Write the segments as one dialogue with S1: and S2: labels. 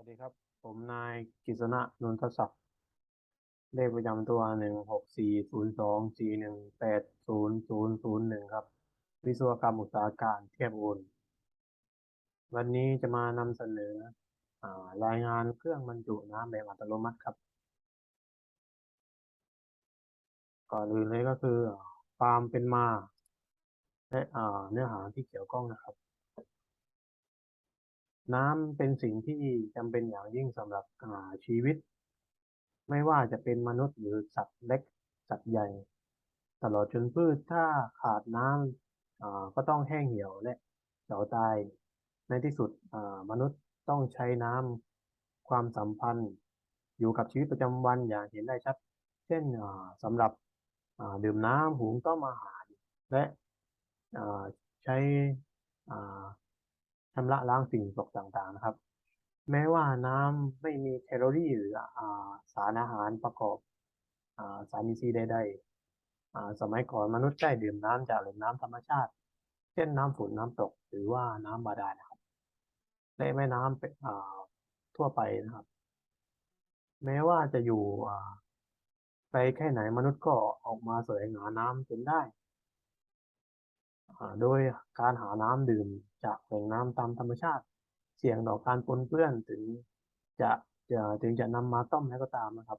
S1: วัสดีครับ ผมนายกฤษณะนนทศักดิ์เลขประจำตัวหนึ่งหกสี่ศูนย์สองสี่หนึ่งแปดศูนย์ศูนย์ศูนย์หนึ่งครับ วิศวกรรมอุตสาหการเทียบโอนวันนี้จะมานำเสนอรายงานเครื่องบรรจุน้ำแบบอัตโนมัติครับ ก่อนอื่นเลยก็คือความเป็นมา และเนื้อหาที่เกี่ยวข้องนะครับ น้ำเป็นสิ่งที่จำเป็นอย่างยิ่งสำหรับอาชีวิต ไม่ว่าจะเป็นมนุษย์หรือสัตว์เล็กสัตว์ใหญ่ ตลอดจนพืชถ้าขาดน้ำอ่าก็ต้องแห้งเหี่ยวและเฉาตาย ในที่สุดอ่ามนุษย์ต้องใช้น้ำความสัมพันธ์ อยู่กับชีวิตประจำวันอย่างเห็นได้ชัด เช่นอ่าสำหรับอ่าดื่มน้ำหุงต้มอาหาร และอ่าใช้อ่า ชำระล้างสิ่งสกต่างๆนะครับ แม้ว่าน้ำไม่มีแคลอรี่หรือสารอาหารประกอบอสารอินทรีย์ใดๆสมัยก่อนมนุษย์ได้ดื่มน้ำจากแหล่งน้ำธรรมชาติ เช่นน้ำฝนน้ำตกหรือว่าน้ำบาดาลนะครับและแม่น้ำทั่วไปนะครับ แม้ว่าจะอยู่อ่าไปแค่ไหนมนุษย์ก็ออกมาแสวงหาน้ำจนได้ โดยการหาน้ำดื่มจากแหล่งน้ำตามธรรมชาติ เสี่ยงต่อการปนเปื้อนถึงจะจะถึงจะนำมาต้มแล้วก็ตามนะครับ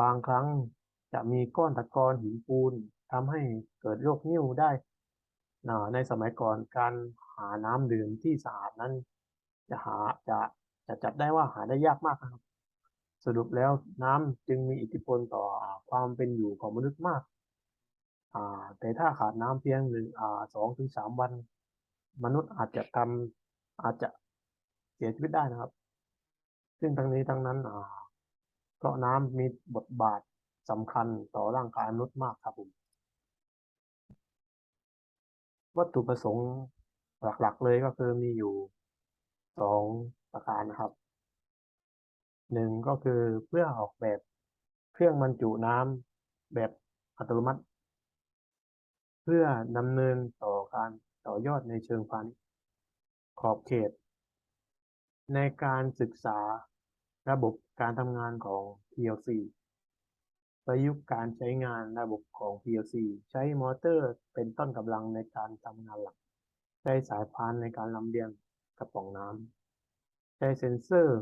S1: บางครั้งจะมีก้อนตะกอนหินปูนทำให้เกิดโรคนิ่วได้อ่าในสมัยก่อนการหาน้ำดื่มที่สะอาดนั้น จะหาจะจะจับได้ว่าหาได้ยากมากครับ สรุปแล้วน้ำจึงมีอิทธิพลต่อความเป็นอยู่ของมนุษย์มาก แต่ถ้าขาดน้ำเพียงหนึ่งอ่าสองถึงสามวัน มนุษย์อาจจะทำอาจจะเสียชีวิตได้นะครับ ซึ่งทั้งนี้ทั้งนั้นอ่าเพราะน้ำมีบทบาทสำคัญต่อร่างกายมนุษย์มากครับผมวัตถุประสงค์หลักๆเลยก็คือมีอยู่สองประการนะครับหนึ่งก็คือเพื่อออกแบบเครื่องบรรจุน้ำแบบอัตโนมัติ เพื่อดำเนินต่อการต่อยอดในเชิงพาณิชย์ขอบเขต ในการศึกษาระบบการทำงานของ PLC ประยุกต์การใช้งานระบบของ PLC ใช้มอเตอร์เป็นต้นกำลังในการทำงานหลัก ใช้สายพานในการลำเลียงกระป๋องน้ำใช้เซ็นเซอร์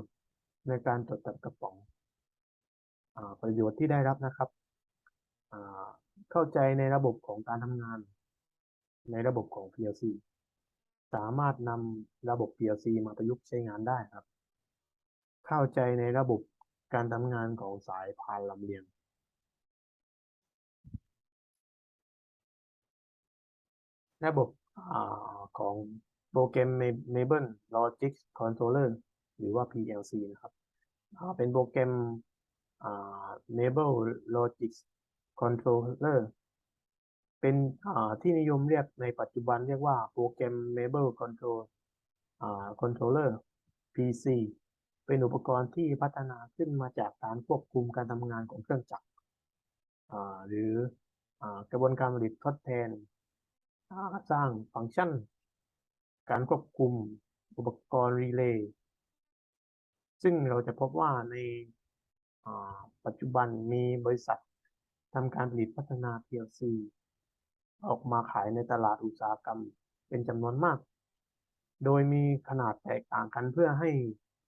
S1: ในการตรวจจับกระป๋องอาประโยชน์ที่ได้รับนะครับอ่า เข้าใจในระบบของการทำงาน ในระบบของ PLC สามารถนำระบบ PLC มาประยุกต์ใช้งานได้ครับ เข้าใจในระบบการทำงานของสายพานลำเลียง ระบบอของโปรแกรม Enable Logic Controller หรือว่า PLC นะครับเป็นโปรแกรมอ่า Enable Logic Controller เป็นอ่าที่นิยมเรียกในปัจจุบันเรียกว่าโปรแกรม Enable Control อ่า Controller PC เป็นอุปกรณ์ที่พัฒนาขึ้นมาจากการควบคุมการทำงานของเครื่องจักรอ่าหรืออ่ากระบวนการผลิตทดแทนอ่าสร้างฟังก์ชัน การควบคุมอุปกรณ์รีเลย์ซึ่งเราจะพบว่าในอ่าปัจจุบันมีบริษัท ทำการผลิตพัฒนา PLC ออกมาขายในตลาดอุตสาหกรรมเป็นจำนวนมาก โดยมีขนาดแตกต่างกันเพื่อให้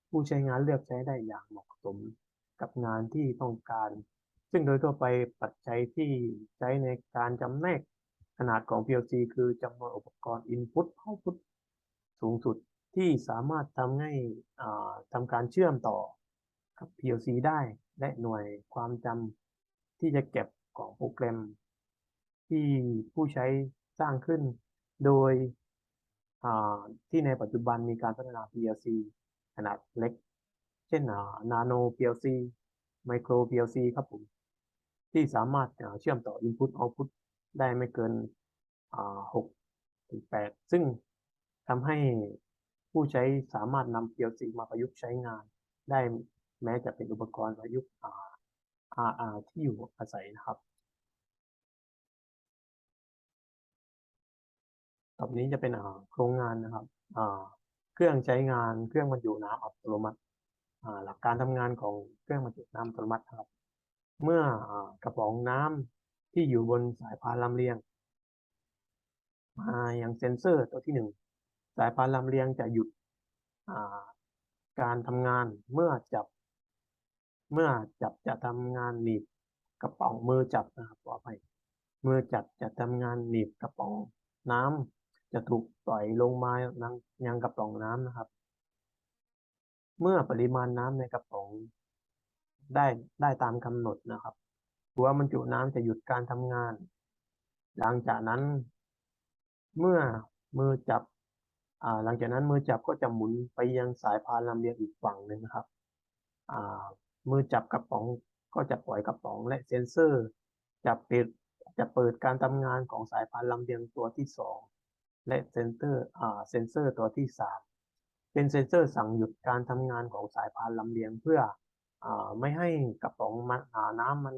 S1: ผู้ใช้งานเลือกใช้ได้อย่างเหมาะสมกับงานที่ต้องการ ซึ่งโดยทั่วไปปัจจัยที่ใช้ในการจำแนกขนาดของ PLC คือจำนวนอุปกรณ์ Input Output สูงสุดที่สามารถทำให้อ่าทำการเชื่อมต่อกับ PLC ได้ และหน่วยความจำ ที่จะเก็บของโปรแกรม ที่ผู้ใช้สร้างขึ้น โดยที่ในปัจจุบันมีการพัฒนา PLC ขนาดเล็ก เช่นอ่า Nano PLC Micro PLC ครับผม ที่สามารถเชื่อมต่อ Input Output ได้ไม่เกิน6ถึง8ซึ่งทำให้ผู้ใช้สามารถนำ PLC มาประยุกต์ใช้งาน ได้แม้จะเป็นอุปกรณ์ประยุกต์ RR ที่อยู่อาศัยนะครับต่อนี้จะเป็นอ่าโครงงานนะครับอ่าเครื่องใช้งานเครื่องบรรจุน้ำอัตโนมัติอ่าหลักการทำงานของเครื่องบรรจุน้ำอัตโนมัตินะครับ เมื่อกระป๋องน้ำที่อยู่บนสายพานลำเลียงมาอยังเซ็นเซอร์ตัวที่หนึ่งสายพานลำเลียงจะหยุดการทำงานเมื่อจับ เมื่อจับจะทำงานหนีบกระป๋องมือจับนะครับขออภัยมือจับจะทำงานหนีบกระป๋องน้ำจะถูกปล่อยลงมายังยังกระป๋องน้ำนะครับ เมื่อปริมาณน้ำในกระป๋องได้ได้ตามกำหนดนะครับหัวบรรจุน้ำจะหยุดการทำงาน หลังจากนั้น เมื่อมือจับอ่าหลังจากนั้นมือจับก็จะหมุนไปยังสายพานลำเลียงอีกฝั่งหนึ่งนะครับอ่า มือจับกระป๋องก็จะปล่อยกระป๋องและเซ็นเซอร์จะปิดจะเปิดการทำงานของสายพานลำเลียงตัวที่สองและเซนเตอร์อ่าเซนเซอร์ตัวที่สามเป็นเซนเซอร์สั่งหยุดการทำงานของสายพานลำเลียงเพื่ออ่าไม่ให้กระป๋องมันอ่าน้ำมัน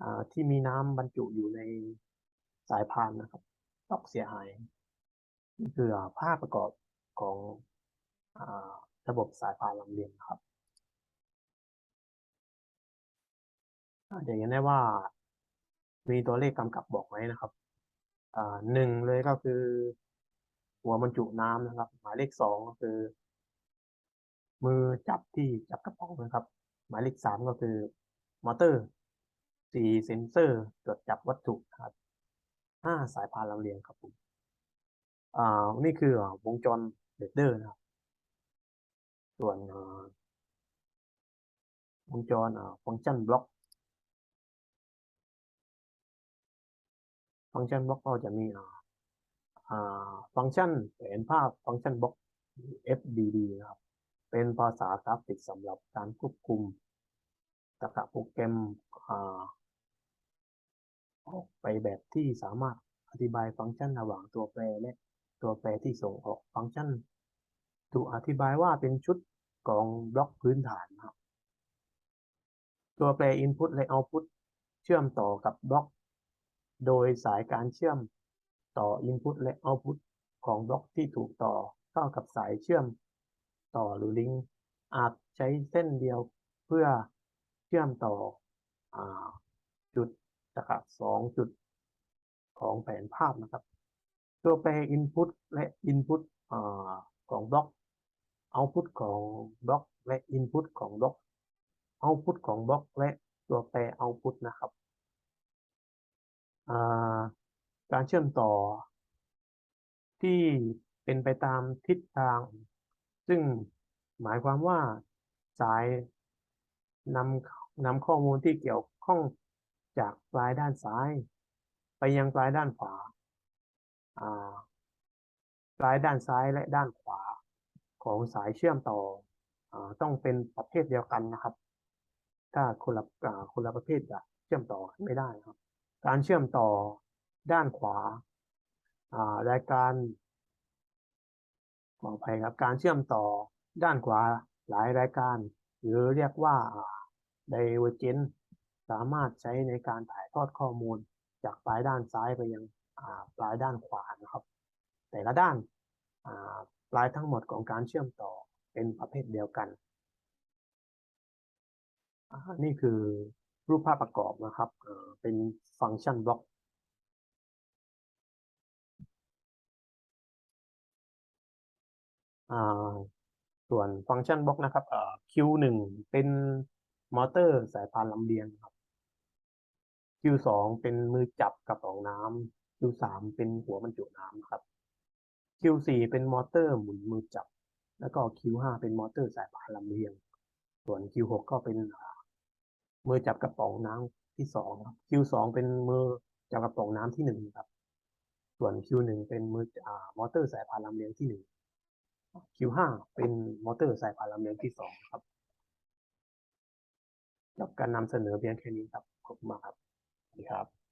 S1: อ่าที่มีน้ำบรรจุอยู่ในสายพานนะครับตกเสียหายนี่คือภาพประกอบของอระบบสายพานลำเลียงครับ อ่าจะเห็นได้ว่า มีตัวเลขกำกับบอกไว้นะครับหนึ่งเลยก็คือ หัวบรรจุน้ำนะครับ หมายเลขสองก็คือ มือจับที่จับกระป๋องนะครับ หมายเลขสามก็คือมอเตอร์สี่เซนเซอร์ตรวจจับวัตถุครับห้าสายพานลำเลียงครับผมอ่านี่คือวงจรเดดเดอร์นะครับ ส่วนวงจรฟังก์ชันบล็อก ฟังก์ชันบล็อกก็จะมีอ่าอ่าฟังก์ชันแผนภาพฟังก์ชันบล็อก FDD นะครับ เป็นภาษากราฟิกสำหรับการควบคุมตรรกะโปรแกรมอ่าออกไปแบบที่สามารถอธิบายฟังก์ชันระหว่างตัวแปรและตัวแปรที่ส่งออกฟังก์ชันถูกอธิบายว่าเป็นชุดกองบล็อกพื้นฐานครับตัวแปร Input และ Output เชื่อมต่อกับบล็อก โดยสายการเชื่อมต่อ Input และ Output ของบล็อกที่ถูกต่อเข้ากับสายเชื่อมต่อหรือลิงก์อาจใช้เส้นเดียวเพื่อเชื่อมต่ออจุดนะครับสองจุดของแผนภาพนะครับ ตัวแปร Input และ Input อของบล็อก Output ของบล็อกและ Input ของบล็อก Output ของบล็อกและตัวแปร Output นะครับ การเชื่อมต่อ ที่เป็นไปตามทิศทาง ซึ่งหมายความว่าสายนำนำข้อมูลที่เกี่ยวข้องจากปลายด้านซ้าย ไปยังปลายด้านขวาปลายด้านซ้ายและด้านขวาของสายเชื่อมต่ออต้องเป็นประเภทเดียวกันนะครับ ถ้าคนละคนละประเภทจะเชื่อมต่อไม่ได้ครับ การเชื่อมต่อด้านขวาอ่ารายการขออภัยครับการเชื่อมต่อด้านขวาหลายรายการ หรือเรียกว่า divergent สามารถใช้ในการถ่ายทอดข้อมูลจากปลายด้านซ้ายไปยังปลายด้านขวานะครับ แต่ละด้านปลายทั้งหมดของการเชื่อมต่อเป็นประเภทเดียวกัน นี่คือ รูปภาพประกอบนะครับเป็นฟังก์ชันบล็อกส่วนฟังก์ชันบล็อกนะครับ Q1 เป็นมอเตอร์สายพานลำเลียงครับ Q2 เป็นมือจับกระป๋องน้ำ Q3 เป็นหัวบรรจุน้ำครับ Q4 เป็นมอเตอร์หมุนมือจับ แล้วก็ Q5 เป็นมอเตอร์สายพานลำเลียง ส่วน Q6 ก็เป็น มือจับกระป๋องน้ำที่สองครับ Q2 เป็นมือจับกระป๋องน้ำที่หนึ่งครับ ส่วน Q1 เป็นมืออ่ามอเตอร์สายพานลำเลียงที่หนึ่ง Q5 เป็นมอเตอร์สายพานลำเลียงที่สองครับจบการนำเสนอเพียงแค่นี้ครับขอบคุณมากครับสวัสดีครับ